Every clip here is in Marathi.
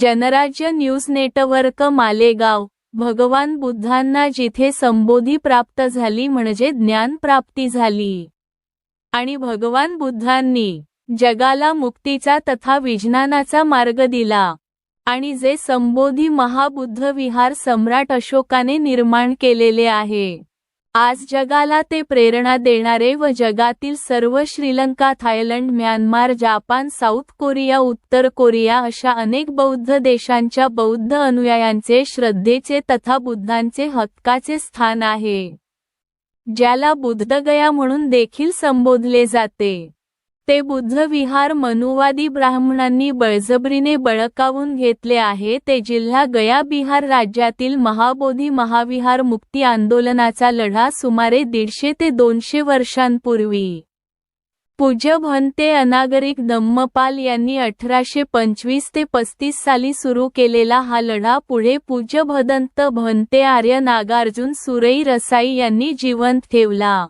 Janrajya news network Malegaon. भगवान बुद्धांना जिथे संबोधी प्राप्त झाली म्हणजे ज्ञान प्राप्ती झाली. आणि भगवान बुद्धांनी जगाला मुक्तीचा तथा विज्ञानाचा मार्ग दिला. आणि जे संबोधी महाबुद्ध विहार सम्राट अशोकाने निर्माण केलेले आहे. आज जगाला ते प्रेरणा देणारे व जगातील सर्व Sri Lanka Thailand Myanmar Japan South Korea उत्तर कोरिया अशा अनेक बौद्ध देशांच्या बौद्ध अनुयायांचे श्रद्धेचे तथा बुद्धांचे हक्काचे स्थान आहे ज्याला बुद्धगया म्हणून देखील संबोधले जाते. ते बुद्ध विहार मनुवादी ब्राह्मणांनी बळजबरीने बळकावून घेतले आहे. ते जिल्हा गया बिहार राज्यातील महाबोधी महाविहार मुक्ती आंदोलनाचा लढा सुमारे दीडशे ते दोनशे वर्षांपूर्वी. पूज्य भंते अनागरिक धम्मपाल यांनी अठराशे पंचवीस ते पस्तीस साली सुरू केलेला हा लढा पुढे पूज्य भदंत भंते आर्य नागार्जुन सुरई रसाई यांनी जिवंत ठेवला.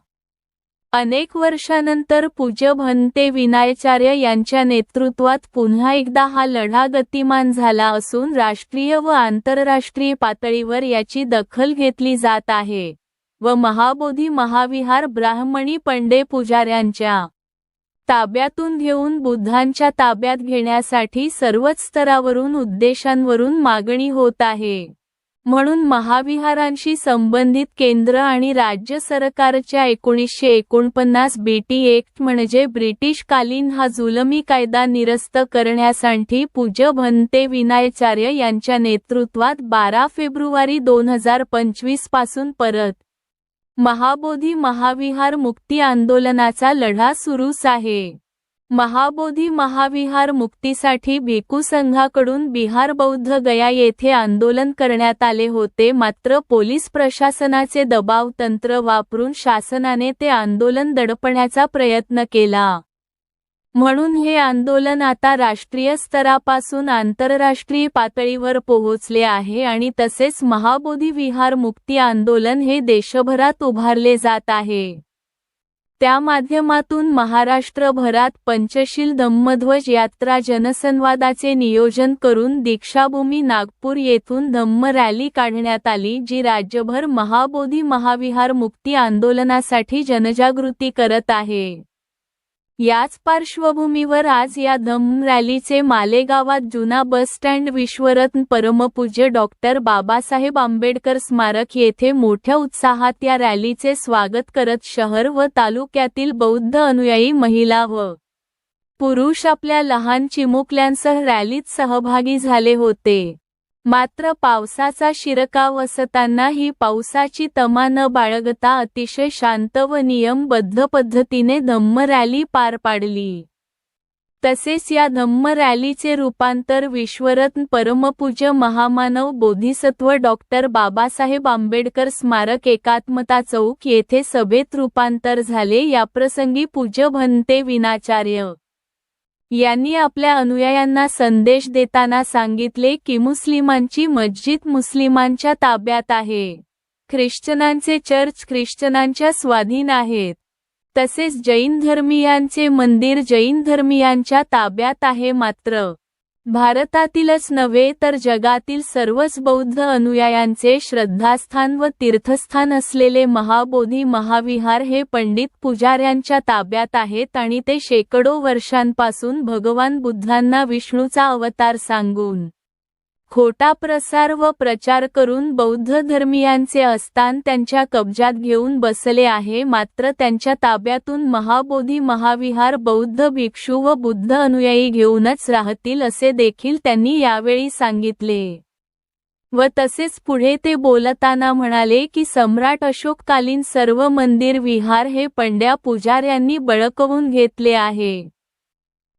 अनेक वर्षानंतर पूज्य भंते विनायचार्य यांच्या नेतृत्वात पुन्हा एकदा हा लढा गतिमान झाला असून राष्ट्रीय व आंतरराष्ट्रीय पातळीवर याची दखल घेतली जात आहे व महाबोधी महाविहार ब्राह्मणी पंडे पुजाऱ्यांच्या ताब्यातून घेऊन बुद्धांच्या ताब्यात घेण्यासाठी सर्वच स्तरावरून उद्देशांवरून मागणी होत आहे. म्हणून महाविहारांशी संबंधित केंद्र आणि राज्य सरकारच्या एकोणीसशे एकोणपन्नास बीटी एक्ट म्हणजे ब्रिटिशकालीन हा जुलमी कायदा निरस्त करण्यासाठी पूज्य भंते विनायचार्य यांच्या नेतृत्वात बारा फेब्रुवारी दोन हजार पंचवीसपासून परत महाबोधी महाविहार मुक्ती आंदोलनाचा लढा सुरूच आहे. महाबोधी महाविहार मुक्तीसाठी भिकू संघाकडून बिहार बौद्ध गया येथे आंदोलन करण्यात आले होते. मात्र पोलीस प्रशासनाचे दबाव तंत्र वापरून शासनाने ते आंदोलन दडपण्याचा प्रयत्न केला. म्हणून हे आंदोलन आता राष्ट्रीय स्तरापासून आंतरराष्ट्रीय पातळीवर पोहोचले आहे आणि तसेच महाबोधी विहार मुक्ती आंदोलन हे देशभरात उभारले जात आहे. त्या माध्यमातून महाराष्ट्रभरात पंचशील धम्मध्वज यात्रा जनसंवादाचे नियोजन करून दीक्षाभूमी नागपूर येथून धम्म रॅली काढण्यात आली जी राज्यभर महाबोधी महाविहार मुक्ती आंदोलनासाठी जनजागृती करत आहे. याच पार्श्वभूमीवर आज या धम रॅलीचे मालेगावात जुना बस स्टँड विश्वरत्न परमपूज्य डॉक्टर बाबासाहेब आंबेडकर स्मारक येथे मोठ्या उत्साहात या रॅलीचे स्वागत करत शहर व तालुक्यातील बौद्ध अनुयायी महिला व पुरुष आपल्या लहान चिमुकल्यांसह रॅलीत सहभागी झाले होते. मात्र पावसाचा शिरकाव असताना ही पावसाची तमा न बाळगता अतिशय शांत व नियमबद्ध पद्धतीने धम्म रॅली पार पाडली. तसेच या धम्म रॅलीचे रूपांतर विश्वरत्न परमपूज्य महामानव बोधिसत्व डॉक्टर बाबासाहेब आंबेडकर स्मारक एकात्मता चौक येथे सभेत रूपांतर झाले. याप्रसंगी पूज्य भंते विनाचार्य यांनी आपल्या अनुयायांना संदेश देताना सांगितले की मुस्लिमांची मस्जिद मुस्लिमांच्या ताब्यात आहे. ख्रिश्चनांचे चर्च ख्रिश्चनांच्या स्वाधीन आहेत. तसेच जैन धर्मीयांचे मंदिर जैन धर्मीयांच्या ताब्यात आहे मात्र भारतातीलच नव्हे तर जगातील सर्वच बौद्ध अनुयायांचे श्रद्धास्थान व तीर्थस्थान असलेले महाबोधी महाविहार हे पंडित पुजाऱ्यांच्या ताब्यात आहेत आणि ते शेकडो वर्षांपासून भगवान बुद्धांना विष्णूचा अवतार सांगून खोटा प्रसार व प्रचार करून बौद्ध धर्मियांचे अस्थान त्यांच्या कब्जात घेऊन बसले आहे मात्र त्यांच्या ताब्यातून महाबोधी महाविहार बौद्ध भिक्षू व बुद्ध अनुयायी घेऊनच राहतील असे देखील त्यांनी यावेळी सांगितले. व तसेच पुढे ते बोलताना म्हणाले की सम्राट अशोककालीन सर्व मंदिर विहार हे पंड्या पुजाऱ्यांनी बळकवून घेतले आहे.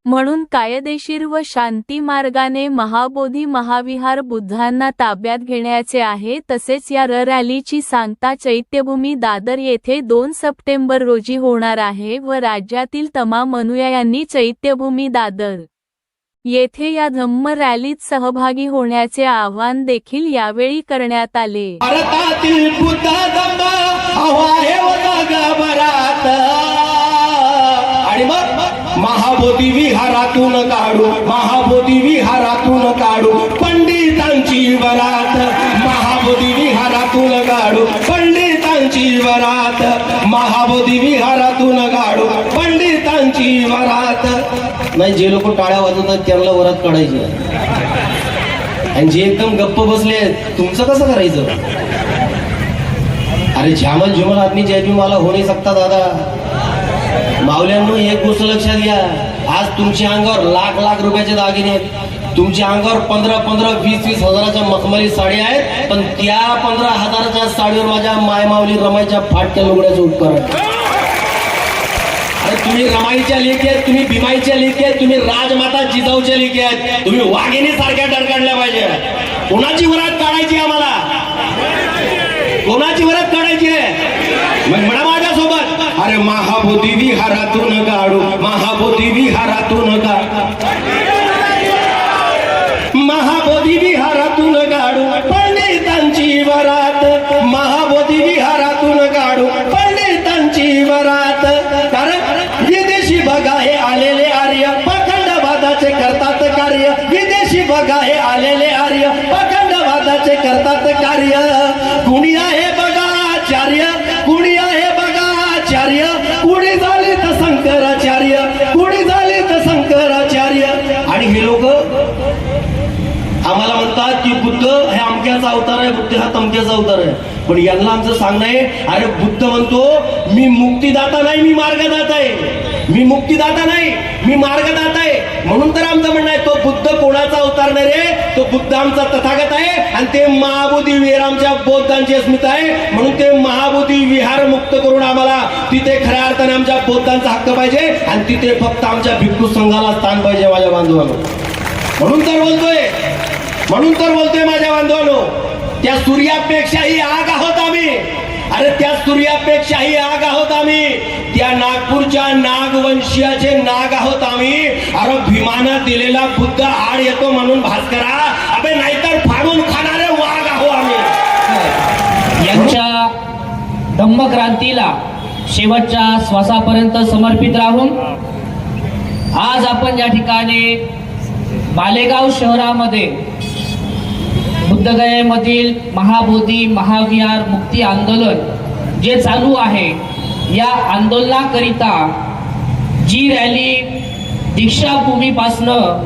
म्हणून कायदेशीर व शांती मार्गाने महाबोधी महाविहार बुद्धांना ताब्यात घेण्याचे आहे तसेच या र रॅलीची सांगता चैत्यभूमी दादर येथे दोन सप्टेंबर रोजी होणार आहे व राज्यातील तमाम अनुयायांनी चैत्यभूमी दादर येथे या धम्म रॅलीत सहभागी होण्याचे आवाहन देखील यावेळी करण्यात आले. भारतातील बुद्ध महाबोधी विहारातून काढू महाबोधी विहारातून काढू पंडितांची वरात. महाबोधी विहारातून काढू पंडितांची वरात. महाबोधी विहारातून काढू पंडितांची वरात. नाही जे लोक टाळ्या वाजवतात त्यांना वरात काढायची आणि जे एकदम गप्प बसले तुमचं कसं करायचं? अरे झ्यामल झुमल आदमी जय भी मला होणे नाही सकता दादा. मावल्यांनो एक गोष्ट लक्षात घ्या. आज तुमच्या अंगावर लाख लाख रुपयाचे दागिने आहेत. तुमच्या अंगावर पंधरा पंधरा वीस वीस हजाराच्या मखमली साड्या आहेत. पण त्या पंधरा हजाराच्या साडीवर माझ्या माय माऊली रमाईच्या फाटक्या लुगड्याचं उपकरण. अरे तुम्ही रमाईच्या लेखी आहेत तुम्ही भीमाईच्या लेखी आहेत तुम्ही राजमाता जिजाऊच्या लेखी आहेत. तुम्ही वाघिणी सारख्या डरकाडल्या पाहिजे. कोणाची वरात काढायची आम्हाला? कोणाची वरात काढायची आहे? मग म्हणा अरे महाबोधी विहारातून काढू महाबोधी विहारातून काढू महाबोधी विहारातून काढू पंडितांची वरात. महाबोधी विहारातून काढू पंडितांची वरात. कारण विदेशी बघा हे आलेले आर्य पखंडवादाचे करतात कार्य. विदेशी बघा हे आलेले आर्य पखंडवादाचे करतात कार्य. कुणी आहे बघा आचार्य? शंकराचार्य कुणी झाले तर शंकराचार्य कुणी झाले तर शंकराचार्य. आणि हे लोक आम्हाला म्हणतात की बुद्ध हे अमक्याचा अवतार आहे बुद्ध हा तमक्याचा अवतार आहे. पण यांना आमचं सांगणं आहे अरे बुद्ध म्हणतो मी मुक्तीदाता नाही मी मार्गदाता आहे. मी मुक्तीदाता नाही मी मार्गदाता आहे. म्हणून तर आमचं म्हणणं आहे तो बुद्ध कोणाचा अवतार नाही रे? तो बुद्ध आमचा तथागत आहे आणि ते महाबोधी विहार आमच्या बौद्धांची स्मित आहे. म्हणून ते महाबोधी विहार मुक्त करून आम्हाला तिथे खऱ्या अर्थाने आमच्या बौद्धांचा हक्क पाहिजे आणि तिथे फक्त आमच्या भिक्खू संघाला स्थान पाहिजे माझ्या बांधवांनो. म्हणून तर बोलतोय. म्हणून तर बोलतोय माझ्या बांधवांनो. त्या सूर्यापेक्षाही आग आहोत. अरे त्या सूर्यापेक्षाही आग आहोत आम्ही. त्या नागपूरच्या नागवंशीयाचे नाग आहोत आम्ही. अरे भीमानं दिलेला बुद्ध आड येतो म्हणून भास्करा. अबे नाहीतर फाडून खाणारे वाघ आहो आम्ही. यांच्या धम्मक्रांतीला शेवटच्या श्वासापर्यंत समर्पित राहून आज आपण या ठिकाणी मालेगाव शहरामध्ये बुद्धगयेमधील महाबोधी महाविहार मुक्ती आंदोलन जे चालू आहे या आंदोलनाकरिता जी रॅली दीक्षाभूमीपासनं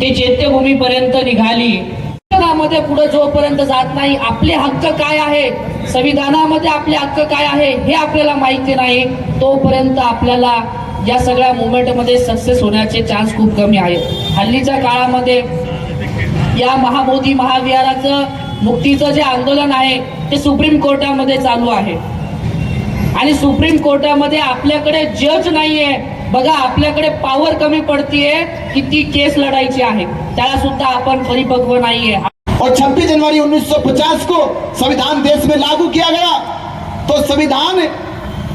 ते चैत्यभूमीपर्यंत निघाली संविधानामध्ये पुढे जोपर्यंत जात नाही आपले हक्क काय आहे संविधानामध्ये आपले हक्क काय आहे हे आपल्याला माहिती नाही तोपर्यंत आपल्याला या सगळ्या मुवमेंटमध्ये सक्सेस होण्याचे चान्स खूप कमी आहेत. हल्लीच्या काळामध्ये या महाबोधी महाविहाराचं मुक्तीचं जे आंदोलन आहे ते सुप्रीम कोर्टामध्ये चालू आहे. आणि सुप्रीम कोर्टामध्ये आपल्याकडे जज नाहीये. बघा आपल्याकडे पॉवर कमी पडतीये की ती केस लढायची आहे. त्याला सुद्धा आपण परिपक्व नाहीये. और 26 जनवरी 1950 को संविधान देश में लागू किया गया। तो संविधान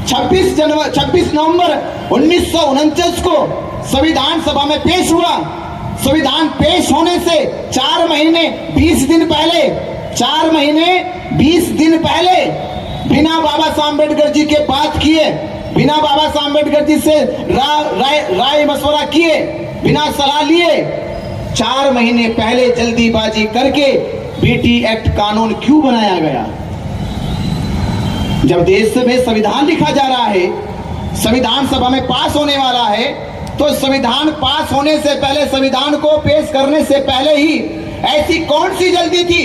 26 जनवरी 26 नवंबर उन्नीस को संविधान सभा में पेश हुआ। संविधान पेश होने से चार महीने 20 दिन पहले चार महीने 20 दिन पहले बिना बाबा साहब अंबेडकर जी के बात किए बिना बाबा साहब अंबेडकर जी से रा, राय राय मशवरा किए बिना सलाह लिए चार महीने पहले जल्दीबाजी करके बीटी एक्ट कानून क्यों बनाया गया? जब देश में संविधान लिखा जा रहा है संविधान सभा में पास होने वाला है तो संविधान पास होने से पहले, संविधान को पेश करने से पहले ही ऐसी कौन सी जल्दी थी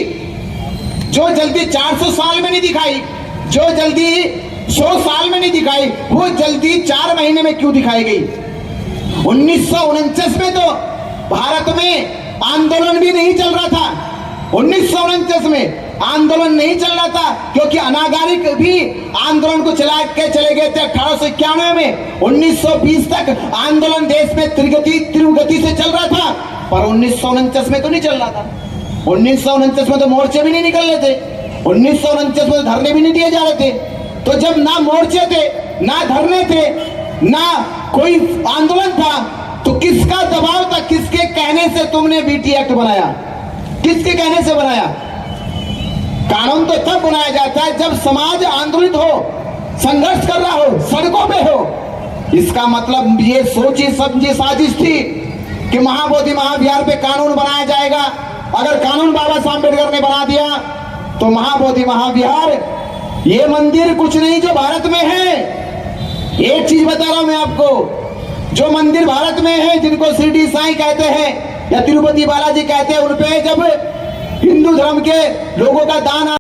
जो जल्दी 400 साल में नहीं दिखाई, जो जल्दी 100 साल में नहीं दिखाई, वो जल्दी चार महीने में क्यों दिखाई गई? उन्नीस में तो भारत में आंदोलन भी नहीं चल रहा था। उन्नीस में आंदोलन नहीं चल रहा था, क्योंकि अनागारिक भी आंदोलन को चला के चले गए थे अठारह में। 1920 तक आंदोलन देश में त्रिगति तीव्र से चल रहा था, पर उन्नीस में तो नहीं चल रहा था। उन्नीस सौ उनचास में तो मोर्चे भी नहीं निकल रहे थे। उन्नीस सौ उनचास में तो धरने भी नहीं दिए जा रहे थे। तो जब ना मोर्चे थे, ना धरने थे, ना कोई आंदोलन था तो किसका दबाव था? किसके कहने से तुमने बीटी एक्ट बनाया? किसके कहने से बनाया? कानून तो तब बनाया जाता है जब समाज आंदोलित हो, संघर्ष कर रहा हो, सड़कों पे हो। इसका मतलब ये सोची, समझी, साजिश थी कि महाबोधि महाविहार पे कानून बनाया जाएगा। अगर कानून बाबा साहब अंबेडकर ने बना दिया तो महाबोधि महाविहार, ये मंदिर कुछ नहीं जो भारत में है। एक चीज़ बता रहा हूँ मैं आपको, जो मंदिर भारत में है, जिनको शिरडी साई कहते हैं या तिरुपति बालाजी कहते हैं उनपे जब हिंदू धर्म के लोगों का दान